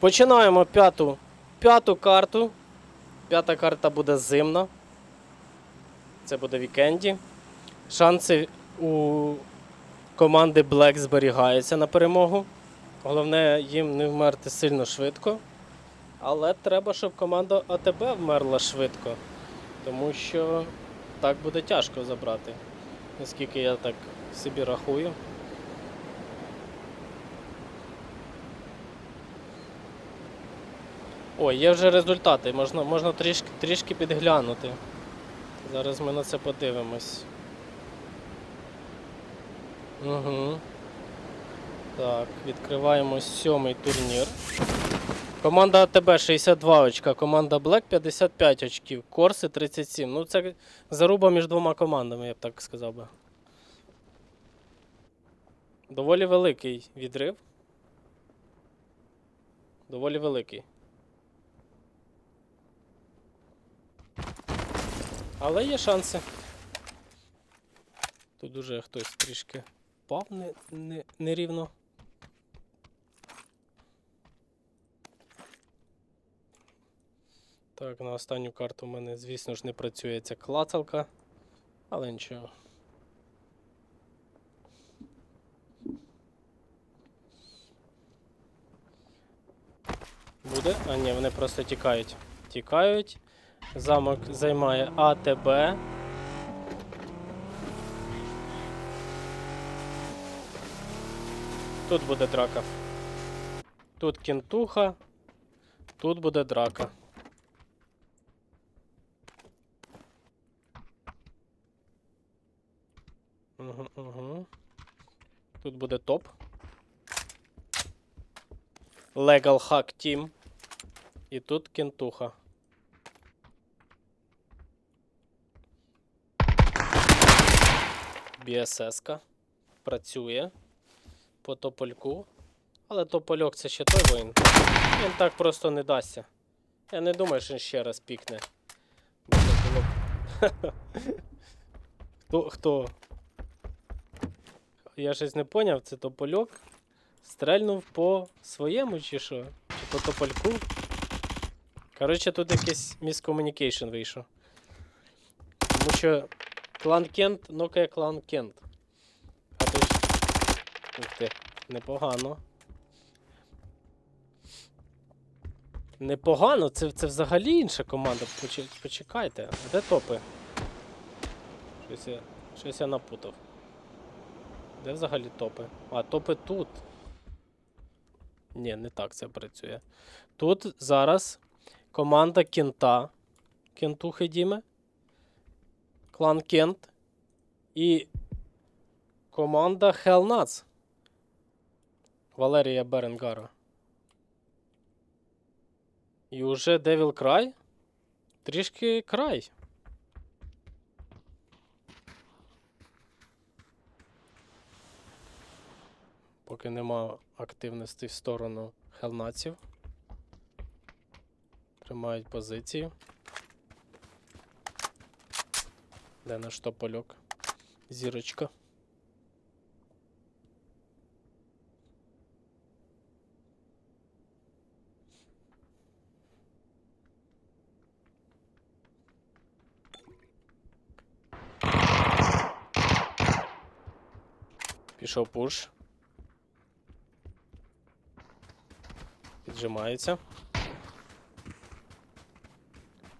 Починаємо п'яту, п'яту карту. П'ята карта буде зимна. Це буде вікенді. Шанси у команди Black зберігаються на перемогу. Головне їм не вмерти сильно швидко. Але треба, щоб команда АТБ вмерла швидко. Тому що так буде тяжко забрати. Наскільки я так собі рахую. Ой, є вже результати, можна, можна трішки, трішки підглянути. Зараз ми на це подивимось. Угу. Так, відкриваємо сьомий турнір. Команда АТБ 62 очка, команда Black 55 очків, Корси 37. Ну це заруба між двома командами, я б так сказав би. Доволі великий відрив. Доволі великий. Але є шанси. Тут уже хтось трішки впав не, не, нерівно. Так, на останню карту в мене, звісно ж, не працює ця клацалка, але нічого. Буде? А ні, вони просто тікають. Тікають. Замок займає АТБ. Тут буде драка. Тут кінтуха. Тут буде драка. Угу, угу. Тут буде топ. Legal Hack Team. І тут кінтуха. BSS-ка працює по топольку. Але топольок це ще той воїн. Він так просто не дасться. Я не думаю, що він ще раз пікне. Було Хто? Хто? Я щось не поняв, це топольок стрельнув по своєму чи що? Чи по топольку? Коротше, тут якийсь міскомунікейшн вийшов. Тому що клан Кент нокає клан Кент. А ти ж. Ух ти, непогано. Непогано, це, це взагалі інша команда. Почекайте, де топи? Щось я, щось я напутав. Де взагалі топи? А, топи тут. Ні, не так це працює. Тут зараз команда Кента. Кентухи Діме. Клан Кент. І команда Hellnuts. Валерія Беренгара. І уже Devil Cry. Трішки край. Поки нема активності в сторону хелнаців. Тримають позицію. Де наш топольок? Зірочка. Пішов пуш. Піджимається.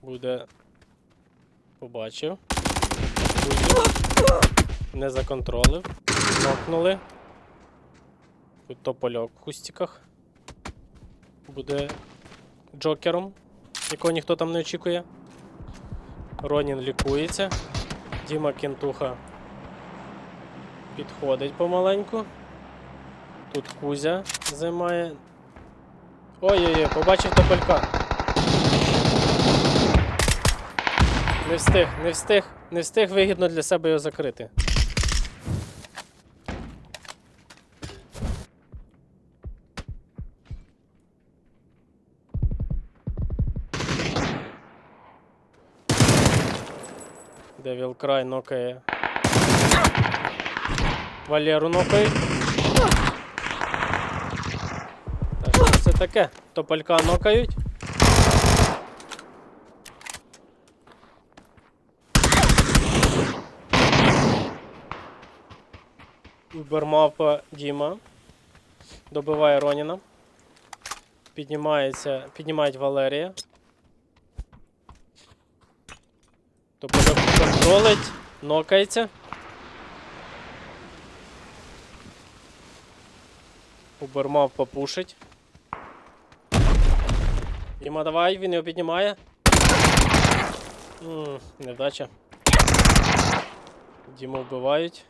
Буде. Побачив. Не законтролив. Нокнули. Тут топольок в кустиках. Буде джокером, якого ніхто там не очікує. Ронін лікується. Діма Кентуха підходить помаленьку. Тут Кузя займає. Ой-ой-ой, побачив тополька. Не встиг, не встиг, не встиг вигідно для себе його закрити. Девіл край нокає. Валеру нокає. Та що це таке? Тополька нокають. Бермапа Діма. Добиває Роніна. Піднімається, піднімають Валерія. Топольок контролить, нокається. Убермав попушить. Діма, давай, він його піднімає. М, невдача. Діму вбивають.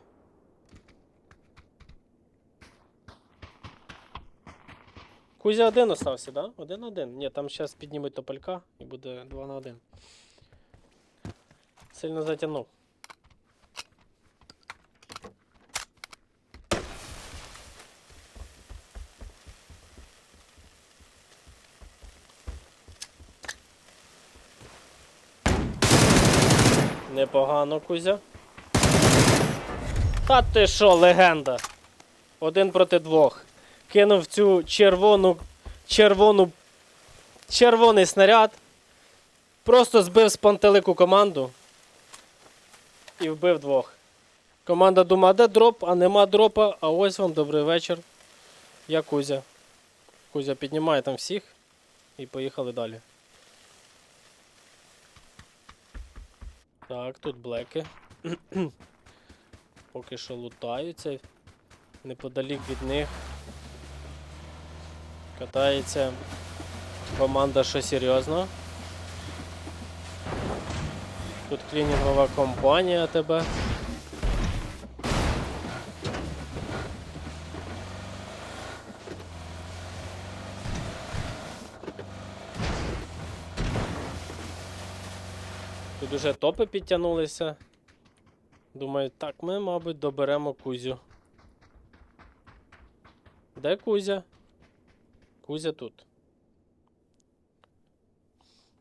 Кузя один остався, да? Один-один. Ні, там зараз піднімуть тополька і буде 2 на 1. Сильно затягнув. Непогано, Кузя. Та ти що, легенда? Один проти двох. Кинув цю червону. червону. червоний снаряд. Просто збив з пантелику команду. І вбив двох. Команда думає, де дроп, а нема дропа. А ось вам добрий вечір. Я Кузя. Кузя піднімає там всіх. І поїхали далі. Так, тут блеки. Поки що лутаються. Неподалік від них. Катається команда що серйозно. Тут клінінгова компанія тебе. Тут уже топи підтягнулися. Думаю, так, ми, мабуть, доберемо Кузю. Де Кузя? Кузя тут.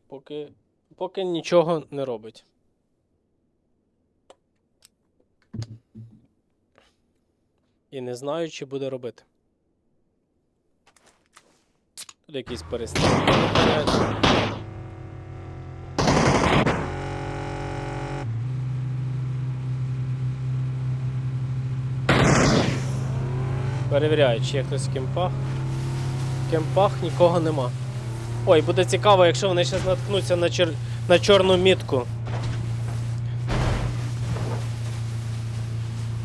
Поки, поки нічого не робить. І не знаю, чи буде робити. Тут якісь перестрілки. Перевіряють, чи є хтось в кемпах. Кемпах нікого нема. Ой, буде цікаво, якщо вони зараз наткнуться на, чер... на чорну мітку.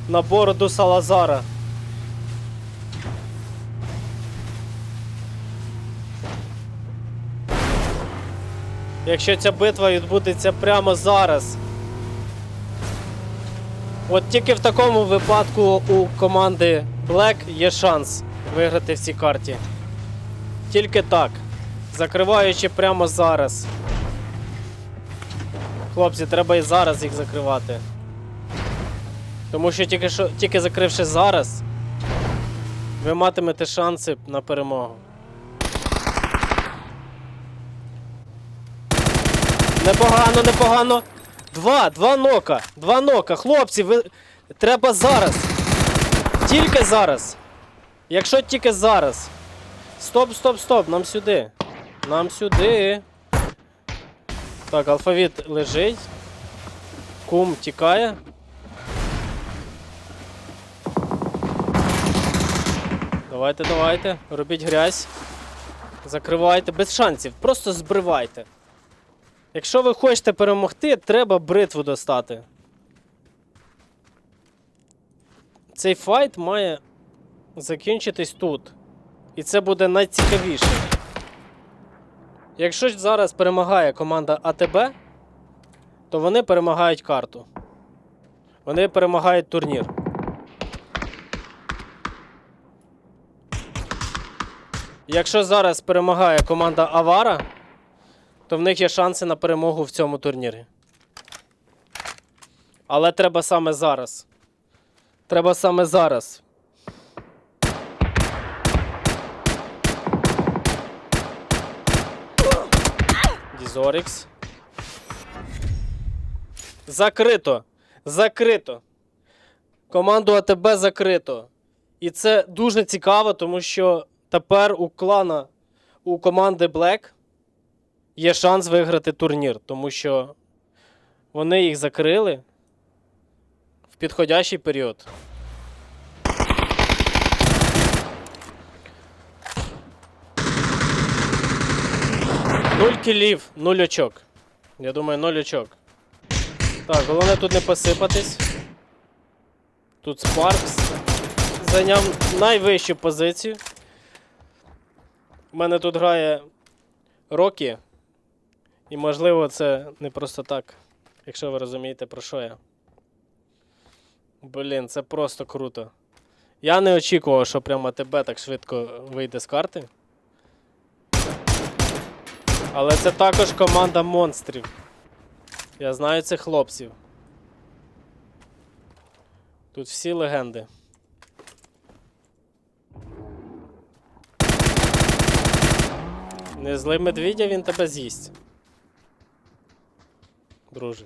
На бороду Салазара. Якщо ця битва відбудеться прямо зараз. От тільки в такому випадку у команди Black є шанс виграти в цій карті. Тільки так. Закриваючи прямо зараз. Хлопці, треба і зараз їх закривати. Тому що тільки, що, тільки закривши зараз, ви матимете шанси на перемогу. Непогано, непогано. Два, два нока, два нока. Хлопці, ви... треба зараз. Тільки зараз. Якщо тільки зараз. Стоп, стоп, стоп, нам сюди. Нам сюди. Так, алфавіт лежить. Кум тікає. Давайте, давайте. Робіть грязь. Закривайте без шансів. Просто збривайте. Якщо ви хочете перемогти, треба бритву достати. Цей файт має закінчитись тут. І це буде найцікавіше. Якщо зараз перемагає команда АТБ, то вони перемагають карту. Вони перемагають турнір. Якщо зараз перемагає команда Авара, то в них є шанси на перемогу в цьому турнірі. Але треба саме зараз. Треба саме зараз. Дізорікс. Закрито. Закрито. Команду АТБ закрито. І це дуже цікаво, тому що тепер у клана у команди Black є шанс виграти турнір, тому що вони їх закрили в підходящий період. Нуль кілів, нуль очок. Я думаю, нуль очок. Так, головне тут не посипатись. Тут Спаркс зайняв найвищу позицію. У мене тут грає Рокі. І можливо це не просто так, якщо ви розумієте, про що я. Блін, це просто круто. Я не очікував, що прямо тебе так швидко вийде з карти. Але це також команда монстрів. Я знаю цих хлопців. Тут всі легенди. Не злий медвідя, він тебе з'їсть. Друже.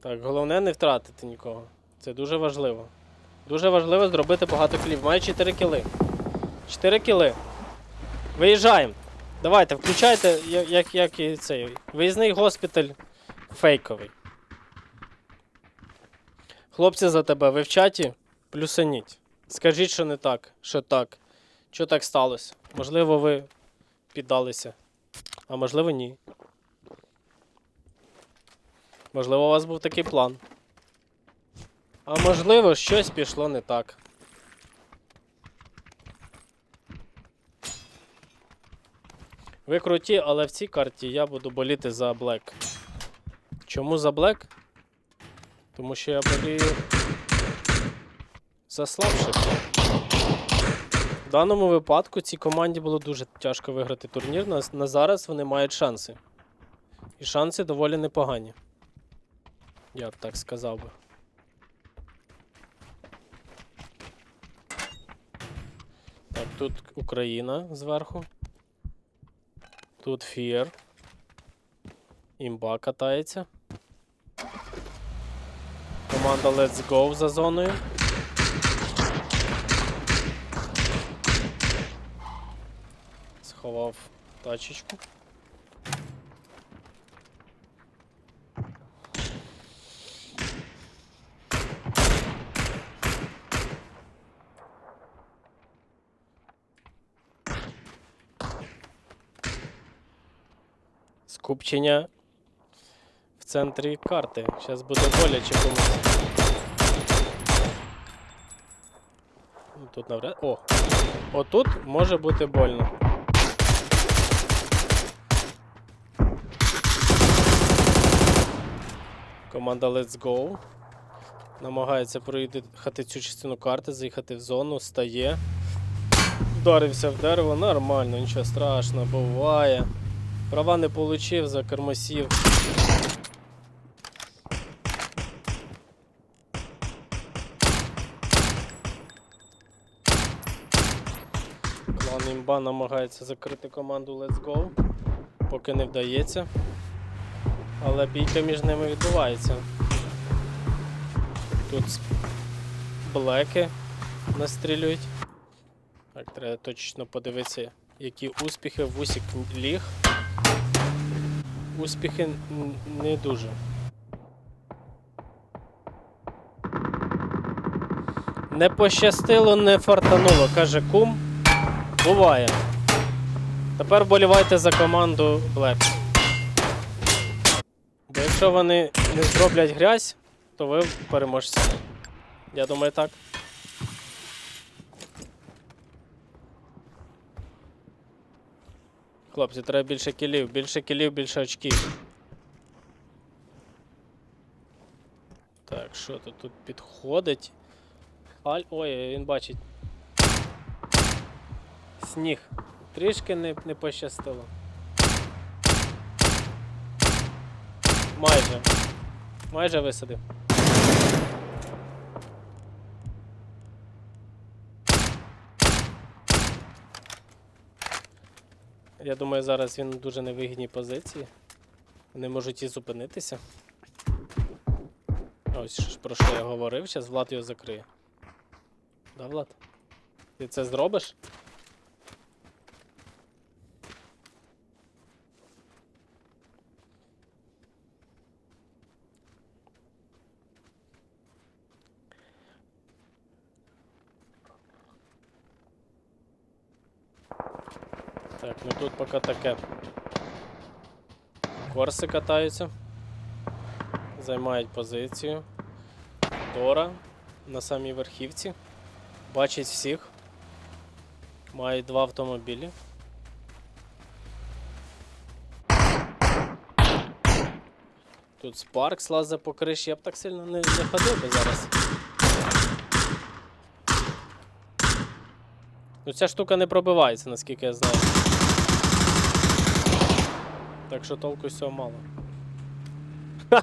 Так, головне не втратити нікого. Це дуже важливо. Дуже важливо зробити багато кілів. Маю 4 кіли. 4 кіли. Виїжджаємо. Давайте, включайте, як, як і цей. Виїзний госпіталь фейковий. Хлопці за тебе, ви в чаті? Плюсаніть. Скажіть, що не так, що так. Що так сталося? Можливо, ви піддалися. А можливо, ні. Можливо, у вас був такий план. А можливо, щось пішло не так. Ви круті, але в цій карті я буду боліти за Блек. Чому за Блек? Тому що я болію за слабших. В даному випадку цій команді було дуже тяжко виграти турнір. На, на зараз вони мають шанси. І шанси доволі непогані. Я б так сказав би. Так, тут Україна зверху. Тут Фір. Імба катається. Команда Let's Go за зоною. Сховав тачечку. Скупчення в центрі карти. Зараз буде боляче комусь. Ну, Тут навряд. О! Отут може бути больно. Команда Let's Go. Намагається проїхати цю частину карти, заїхати в зону, стає. Вдарився в дерево, нормально, нічого страшного, буває. Права не получив, за кермосів. Клан імба намагається закрити команду Let's Go, поки не вдається. Але бійка між ними відбувається. Тут блеки настрілюють. Так, треба точно подивитися, які успіхи в усік ліг. Успіхи не дуже. Не пощастило, не фартануло, каже кум. Буває. Тепер болівайте за команду Black. Бо якщо вони не зроблять грязь, то ви переможці. Я думаю так. Хлопці, треба більше кілів, більше кілів, більше очків. Так, що тут тут підходить? Аль... Ой, він бачить. Сніг. Трішки не, не пощастило. Майже. Майже висадив. Я думаю, зараз він в дуже невигідній позиції. Вони можуть і зупинитися. Ось про що я говорив, зараз Влад його закриє. Да, Влад? Ти це зробиш? Тут поки таке. Корси катаються. Займають позицію. Дора на самій верхівці. Бачить всіх. Мають два автомобілі. Тут Спаркс лазить по криші, я б так сильно не, не ходив би зараз. Ну ця штука не пробивається, наскільки я знаю. Так що толку з цього мало.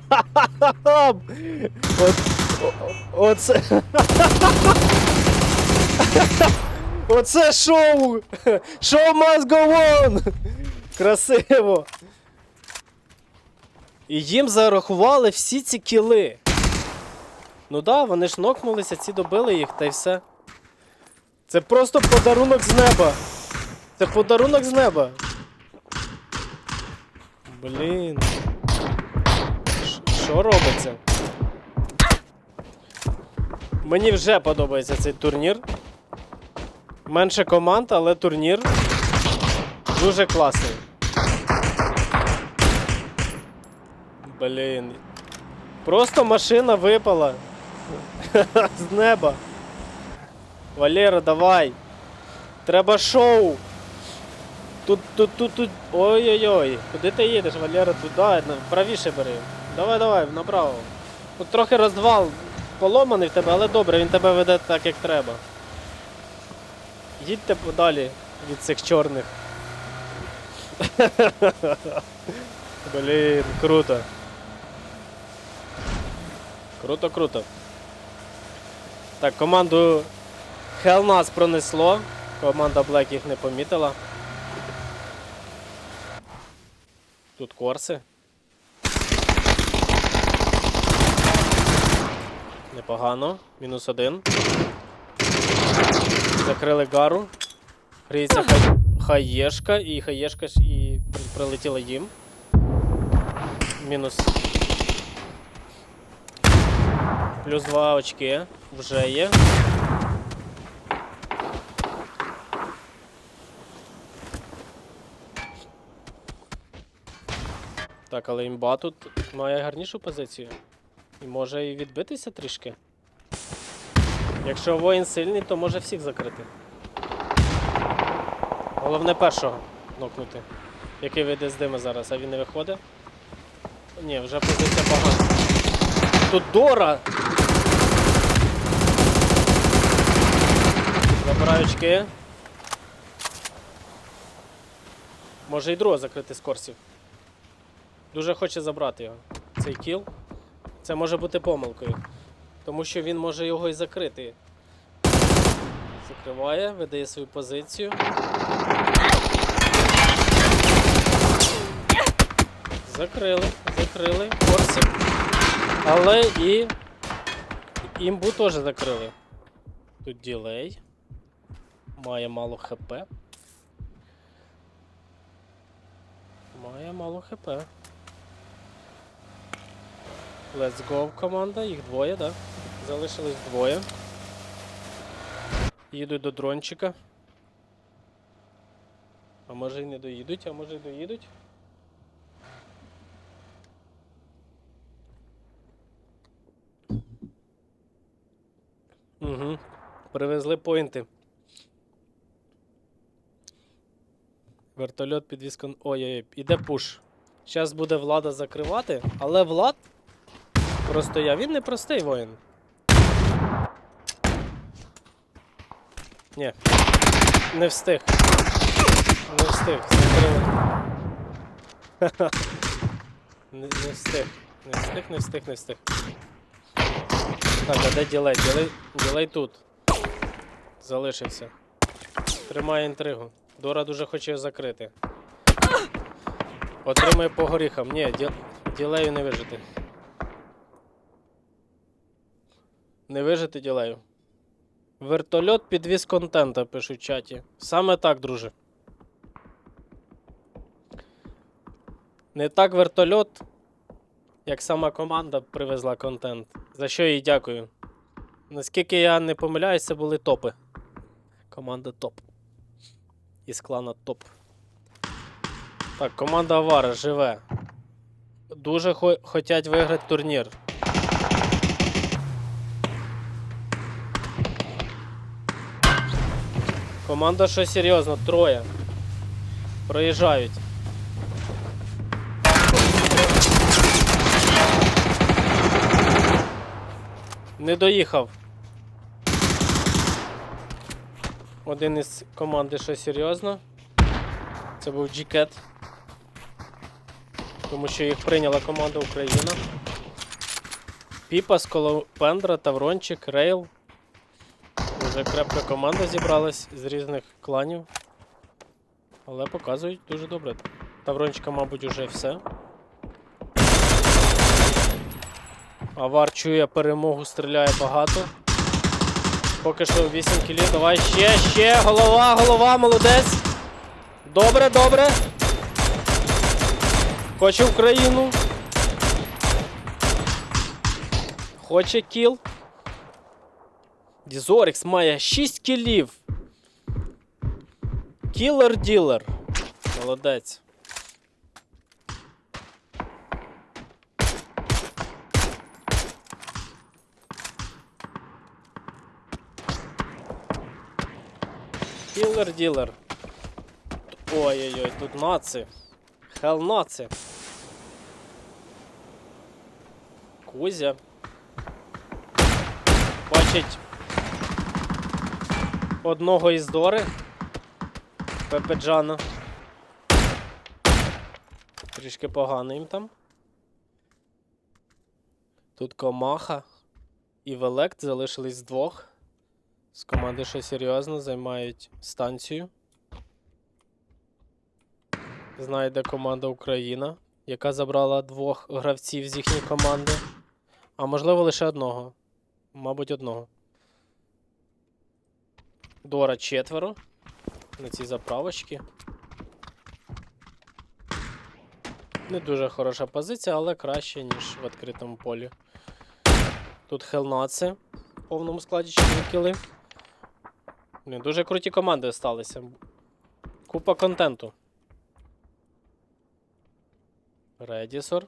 От, оце. Оце шоу! Шоу must go on! Красиво! І їм зарахували всі ці кіли. Ну да, вони ж нокнулися, ці добили їх та й все. Це просто подарунок з неба. Це подарунок з неба. Блін. Що робиться? Мені вже подобається цей турнір. Менше команд, але турнір дуже класний. Блін. Просто машина випала. З неба. Валера, давай. Треба шоу. Тут, тут, тут, тут. Ой-ой-ой. Куди ти їдеш, Валера? Туди, правіше бери. Давай, давай, направо. Тут трохи розвал поломаний в тебе, але добре, він тебе веде так, як треба. Їдьте подалі від цих чорних. Блін, круто. Круто, круто. Так, команду Hell нас пронесло. Команда Black їх не помітила. Тут корси. Непогано. Мінус один. Закрили гару. Гріється хай... хаєшка, і хаєшка ж і прилетіла їм. Мінус. Плюс два очки вже є. Так, але імба тут має гарнішу позицію. І може і відбитися трішки. Якщо воїн сильний, то може всіх закрити. Головне першого нокнути. Який вийде з дими зараз, а він не виходить. Ні, вже позиція погана. Тут Дора! Забираю очки. Може і другого закрити з корсів. Дуже хоче забрати його. Цей кіл. Це може бути помилкою. Тому що він може його і закрити. Закриває, видає свою позицію. Закрили, закрили, корсі. Але і імбу теж закрили. Тут ділей. Має мало хп. Має мало хп. Let's go, команда, їх двоє, так? Да? Залишились двоє. Їдуть до дрончика. А може і не доїдуть, а може і доїдуть. Угу. Привезли поінти. Вертольот кон... Ой-ой-ой, іде пуш. Зараз буде влада закривати, але Влад просто я. Він не простий воїн. Ні. Не встиг. Не встиг. Не, не встиг. Не встиг, не встиг, не встиг. Так, а де ділей? Ділей, ділей тут. Залишився. Тримає інтригу. Дора дуже хоче закрити. Отримує по горіхам. Ні, ділею не вижити. Не вижити ділею. Вертольот підвіз контента, пишуть в чаті. Саме так, друже. Не так вертольот, як сама команда привезла контент. За що їй дякую. Наскільки я не помиляюсь, це були топи. Команда топ. Із клана топ. Так, команда Авара живе. Дуже хо- хотять виграти турнір. Команда що серйозно, троє. Проїжджають. Не доїхав. Один із команди що серйозно. Це був Джікет. Тому що їх прийняла команда Україна. Піпа, Сколопендра, Таврончик, Рейл. Вже крепка команда зібралась з різних кланів. Але показують дуже добре. Таврончика, мабуть, уже все. Авар чує перемогу, стріляє багато. Поки що 8 кілів. Давай ще, ще. Голова, голова, молодець. Добре, добре. Хоче Україну. Хоче кіл. Дізорікс має 6 кілів. Кілер ділер. Молодець. Кілер ділер. Ой-ой-ой, тут наци. Хел наци. Кузя. Бачить Одного із Дори. Пепеджана. Трішки погано їм там. Тут Комаха і Велект залишились двох. З команди що серйозно займають станцію. Знає, де команда Україна, яка забрала двох гравців з їхньої команди. А можливо лише одного. Мабуть, одного. Дора четверо. На цій заправочці. Не дуже хороша позиція, але краще, ніж в відкритому полі. Тут Хелнаце в повному складі 4 кіли. Блін, дуже круті команди сталися. Купа контенту. Редісор.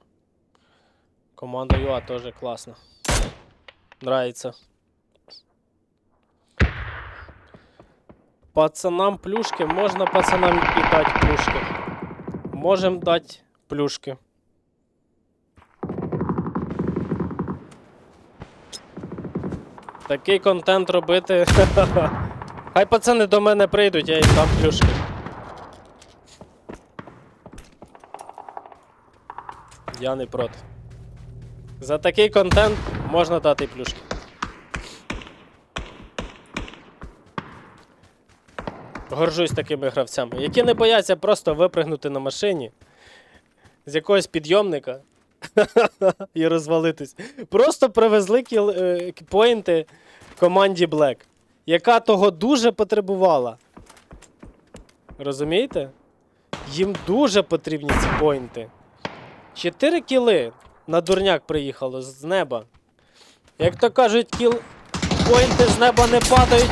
Команда ЮА теж класна. Нравится. Пацанам плюшки. Можна пацанам і дати плюшки. Можем дати плюшки. Такий контент робити. Хай пацани до мене прийдуть, я їм дам плюшки. Я не проти. За такий контент можна дати плюшки. Горжусь такими гравцями, які не бояться просто випригнути на машині з якогось підйомника і розвалитись. Просто привезли кіл, е, поінти команді Black, яка того дуже потребувала. Розумієте? Їм дуже потрібні ці поінти. Чотири кіли на дурняк приїхало з неба. Як то кажуть, кіл поінти з неба не падають.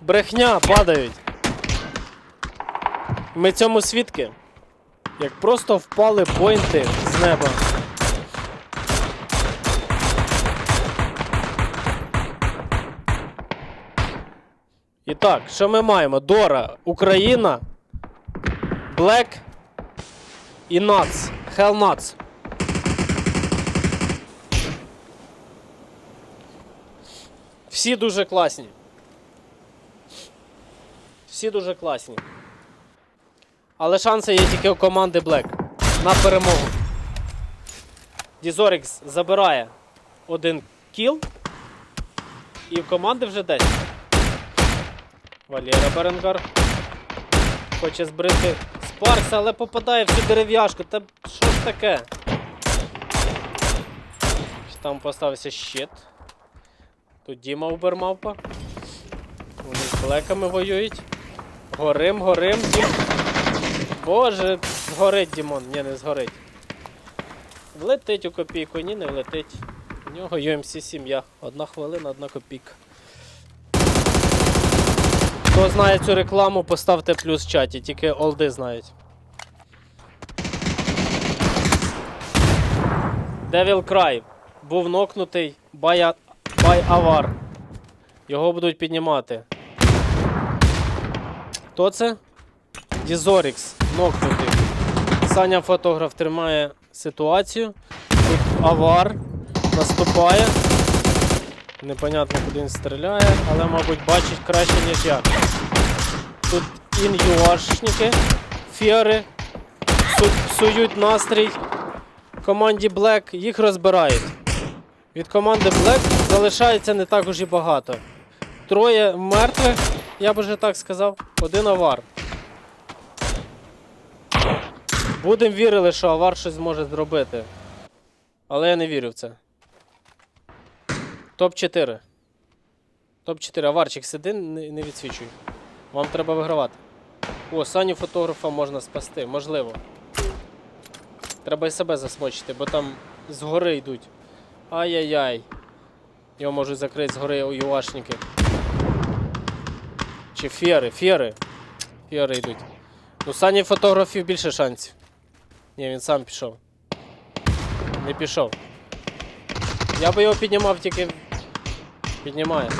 Брехня падають. Ми цьому свідки. Як просто впали поінти з неба. І так, що ми маємо? Дора, Україна, Black і. Hell Nuts. Всі дуже класні. Всі дуже класні. Але шанси є тільки у команди Black на перемогу. Дізорікс забирає один кіл. І в команди вже 10. Валера Беренгар. Хоче збрити Спаркс, але попадає в цю дерев'яшку. Та що ж таке? Там поставився щит. Тут Діма Убермавпа. Вони з блеками воюють. Горим, горим, Дім. Боже, згорить Дімон, ні, не згорить. Влетить у копійку, ні, не влетить. У нього UMC 7. Одна хвилина, одна копійка. Хто знає цю рекламу, поставте плюс в чаті, тільки олди знають. Devil Cry. Був нокнутий бай авар. Його будуть піднімати. Хто це? Дізорікс. Нокнутий. Саня фотограф тримає ситуацію. Тут авар наступає. Непонятно, куди він стріляє, але, мабуть, бачить краще, ніж я. Тут ін'юашники, фіари су- сують настрій команді Black, їх розбирають. Від команди Black залишається не так уж і багато. Троє мертвих, я б вже так сказав, один авар. Будемо вірили, що авар щось зможе зробити. Але я не вірю в це. Топ-4. Топ-4. Аварчик, сиди, не, відсвічуй. Вам треба вигравати. О, Саню фотографа можна спасти, можливо. Треба і себе засмочити, бо там згори йдуть. Ай-яй-яй. Його можуть закрити згори юашники. Чи фєри, фєри. Фєри йдуть. Ну, Сані фотографів більше шансів. Ні, він сам пішов. Не пішов. Я би його піднімав тільки. Піднімає.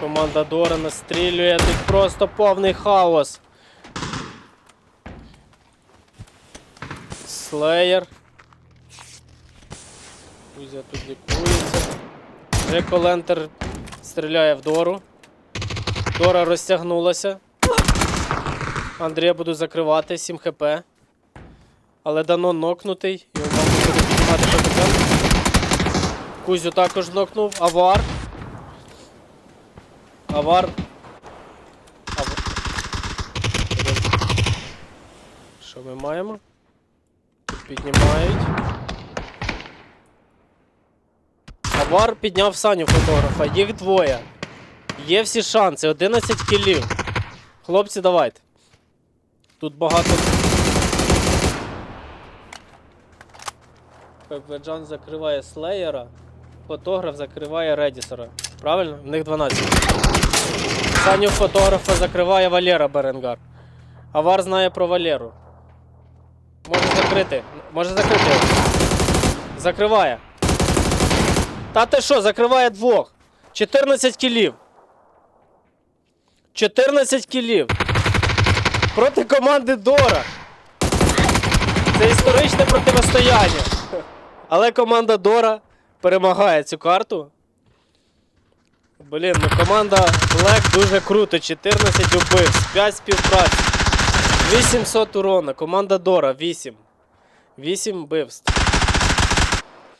Команда Дора настрілює, тут просто повний хаос. Слеєр. Кузя тут лікується. Джеко Лентер стріляє в Дору. Дора розтягнулася. Андрія буду закривати, 7 хп. Але Данон нокнутий. Його мабуть буде піднімати капітан. Кузю також нокнув. Авар. Авар. Ав... Що ми маємо? Тут піднімають. Авар підняв Саню фотографа. Їх двоє. Є всі шанси. 11 кілів. Хлопці, давайте. Тут багато. Пепеджан закриває Слеєра, фотограф закриває Редісера. Правильно? В них 12. Саню фотографа закриває Валера Беренгар. Авар знає про Валеру. Може закрити. Може закрити. Закриває. Та ти що, закриває двох. 14 кілів. 14 кілів. Проти команди Дора. Це історичне протистояння. Але команда Дора перемагає цю карту. Блін, ну команда Black дуже круто. 14 убивств, 5 співпраць. 800 урона. Команда Дора 8. 8 вбивств.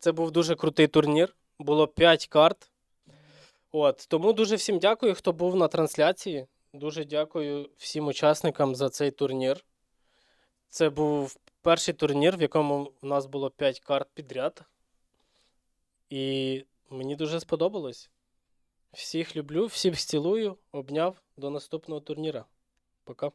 Це був дуже крутий турнір. Було 5 карт. От, тому дуже всім дякую, хто був на трансляції. Дуже дякую всім учасникам за цей турнір. Це був перший турнір, в якому у нас було 5 карт підряд. І мені дуже сподобалось. Всіх люблю, всіх цілую, обняв. До наступного турніра. Пока.